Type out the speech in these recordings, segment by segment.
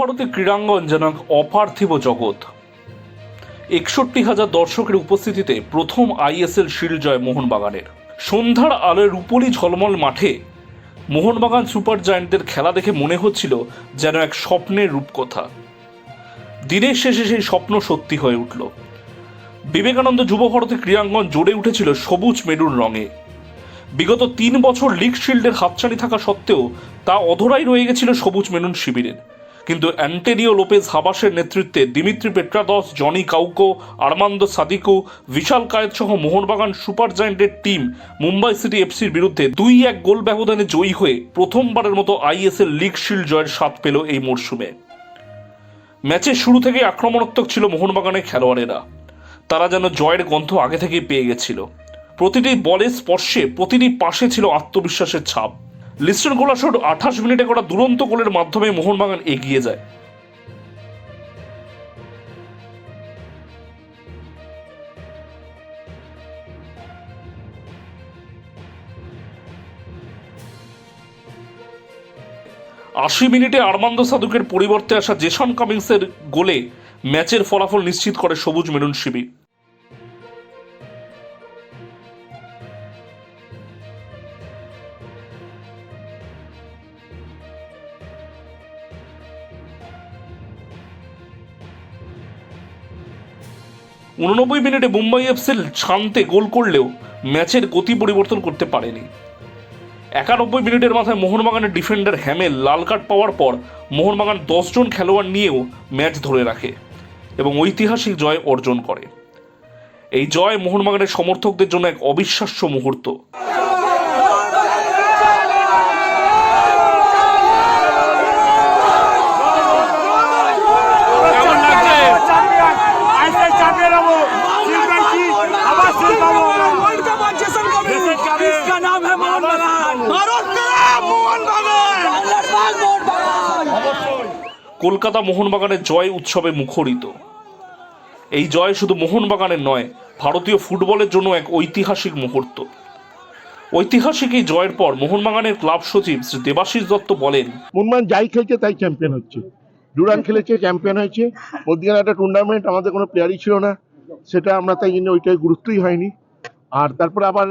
যুবভারতী ক্রীড়াঙ্গন যেন এক অপার্থিব জগৎ। একষট্টি হাজার দর্শকের উপস্থিতিতে প্রথম আইএসএল শিল্ড জয় মোহনবাগানের। সন্ধ্যার আলোয় রূপলি ঝলমল মাঠে মোহনবাগান সুপার জায়েন্টদের খেলা দেখে মনে হচ্ছিল যেন এক স্বপ্নের রূপকথা। দিনের শেষে সেই স্বপ্ন সত্যি হয়ে উঠল। বিবেকানন্দ যুবভারতী ক্রীড়াঙ্গন জুড়ে উঠেছিল সবুজ মেরুর রঙে। বিগত তিন বছর লিগ শিল্ডের হাতছানি থাকা সত্ত্বেও তা অধরাই রয়ে গেছিল সবুজ মেনুন শিবিরের। কিন্তু অ্যান্টেনিও লোপেজ হাবাসের নেতৃত্বে Dimitri Petratos, Joni Kauko, Armand Sadiku, Vishal Kaith সহ মোহনবাগান সুপার জায়েন্টের টিম মুম্বাই সিটি এফসির বিরুদ্ধে দুই এক গোল ব্যবধানে জয়ী হয়ে প্রথমবারের মতো আইএসএল লিগ শিল্ড জয়ের স্বাদ পেল এই মরশুমে ম্যাচের শুরু থেকে আক্রমণাত্মক ছিল মোহনবাগানের খেলোয়াড়েরা। তারা যেন জয়ের গন্ধ আগে থেকেই পেয়ে গেছিল। প্রতিটি বলের স্পর্শে প্রতিটি পাশে ছিল আত্মবিশ্বাসের ছাপ। লিস্টন গোলাশোর আঠাশ মিনিটে করা দুরন্ত গোলের মাধ্যমে মোহনবাগান এগিয়ে যায়। আশি মিনিটে আরমান্দ সাদুকের পরিবর্তে আসা জেসন কামিংসের গোলে ম্যাচের ফলাফল নিশ্চিত করে সবুজ মেরুন শিবির। উননব্বই মিনিটে মুম্বাই এফসেল শান্তে গোল করলেও ম্যাচের গতি পরিবর্তন করতে পারেনি। একানব্বই মিনিটের মাথায় মোহনবাগানের ডিফেন্ডার হ্যামেল লাল কার্ড পাওয়ার পর মোহনবাগান দশজন খেলোয়াড় নিয়েও ম্যাচ ধরে রাখে এবং ঐতিহাসিক জয় অর্জন করে। এই জয় মোহনবাগানের সমর্থকদের জন্য এক অবিশ্বাস্য মুহূর্ত। কলকাতা মোহনবাগানের জয় উৎসবে মুখরিত। এই জয় শুধু মোহনবাগানের নয়, ভারতীয় ফুটবলের জন্য এক ঐতিহাসিক মুহূর্ত। ঐতিহাসিক এই জয়ের পর মোহনবাগানের ক্লাব সচিব শ্রী দেবাশিস দত্ত বলেন মুনমান যাই খেলছে, তাই চ্যাম্পিয়ন হচ্ছে। ডুরান খেলেছে চ্যাম্পিয়ন হয়েছে। মধ্যখানে একটা টুর্নামেন্ট আমাদের কোনো প্লেয়ারই ছিল না। সেটা আমরা তাই জন্য ওইটাই গুরুত্বই হয়নি। আর তারপরে আবার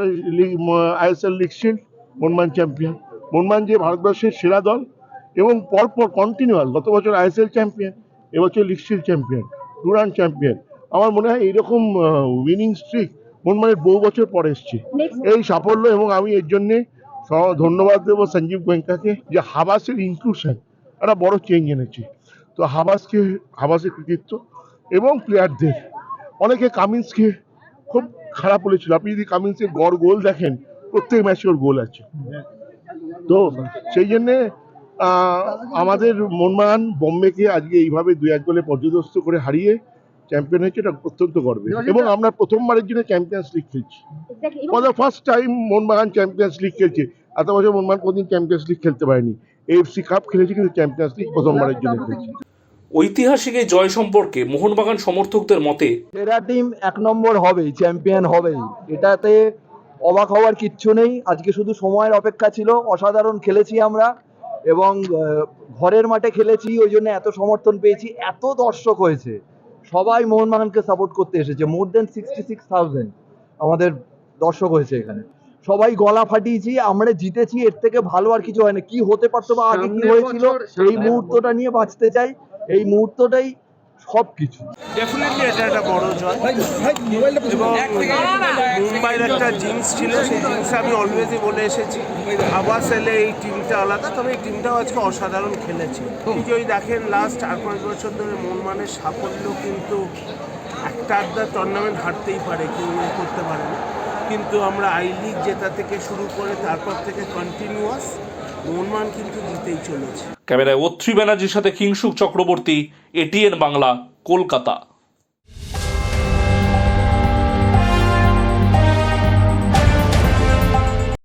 আইএসএল লিগ শিল্ড মনমান চ্যাম্পিয়ন মনমান যে ভারতবর্ষের সেরা দল এবং পরপর কন্টিনিউয়াল গত বছর আইএসএল চ্যাম্পিয়ন এবছর লিগ চ্যাম্পিয়ন ডুরান চ্যাম্পিয়ন আমার মনে হয় এইরকম উইনিং স্ট্রিক মনমানের বহু বছর পরে এসছে। এই সাফল্য এবং আমি এর জন্যে ধন্যবাদ দেবো সঞ্জীব গোয়েঙ্কাকে যে হাবাসের ইনক্লুশন একটা বড় চেঞ্জ এনেছে। তো হাবাসকে হাবাসের কৃতিত্ব এবং প্লেয়ারদের অনেকে কামিন্সকে খুব খারাপ বলেছিল। আপনি যদি কামিন্সের গড় গোল দেখেন প্রত্যেক ম্যাচে ওর গোল আছে। তো সেই জন্যে আমাদের মনমান বোম্বেকে আজকে এইভাবে দু এক গোলে পর্যদস্ত করে হারিয়ে চ্যাম্পিয়ন হয়েছে এটা অত্যন্ত গর্বের। এবং আমরা প্রথমবারের জন্য চ্যাম্পিয়ন্স লিগ খেলছি। For the first time Mohun Bagan champions league খেলছে। এত বছর মোহনবাগান কোনদিন চ্যাম্পিয়ন্স লিগ খেলতে পারেনি। এফসি কাপ খেলেছে কিন্তু চ্যাম্পিয়ন্স লিগ প্রথমবারের জন্য খেলছে। ঐতিহাসিক এই জয় সম্পর্কে মোহনবাগান সমর্থকদের মতে সেরা টিম এক নম্বর হবেই চ্যাম্পিয়ন হবেই। এটাতে অবাক হওয়ার কিচ্ছু নেই। আজকে শুধু সময়ের অপেক্ষা ছিল। অসাধারণ খেলেছি আমরা। এবং ঘরের মাঠে খেলেছি ওই জন্য এত সমর্থন পেয়েছি এত দর্শক হয়েছে। সবাই মোহনবাগানকে সাপোর্ট করতে এসেছে more than sixty six thousand আমাদের দর্শক হয়েছে এখানে। সবাই গলা ফাটিয়েছি আমরা জিতেছি এর থেকে ভালো আর কিছু হয় না। কি হতে পারতো বা আগে কি হয়েছিল এই মুহূর্তটা নিয়ে বাঁচতে চাই এই মুহূর্তটাই সবকিছু। ডেফিনেটলি এটা একটা বড় জয়। এবং মুম্বাইয়ের একটা জিন্স ছিল, সেই জিন্সে আমি অলওয়েজই বলে এসেছি আবাস এলে এই টিমটা আলাদা। তবে এই টিমটাও আজকে অসাধারণ খেলেছে। যদি দেখেন লাস্ট চার পাঁচ বছর ধরে মনমানের সাফল্য কিন্তু একটা আধটা টুর্নামেন্ট হারতেই পারে, কেউ করতে পারে না। কিন্তু আমরা আই লিগ জেতা থেকে শুরু করে তারপর থেকে কন্টিনিউয়াস কিন্তু চলেছে। ক্যামেরায় অত্রি ব্যানার্জির সাথে কিংসুক চক্রবর্তী এটিএন বাংলা কলকাতা।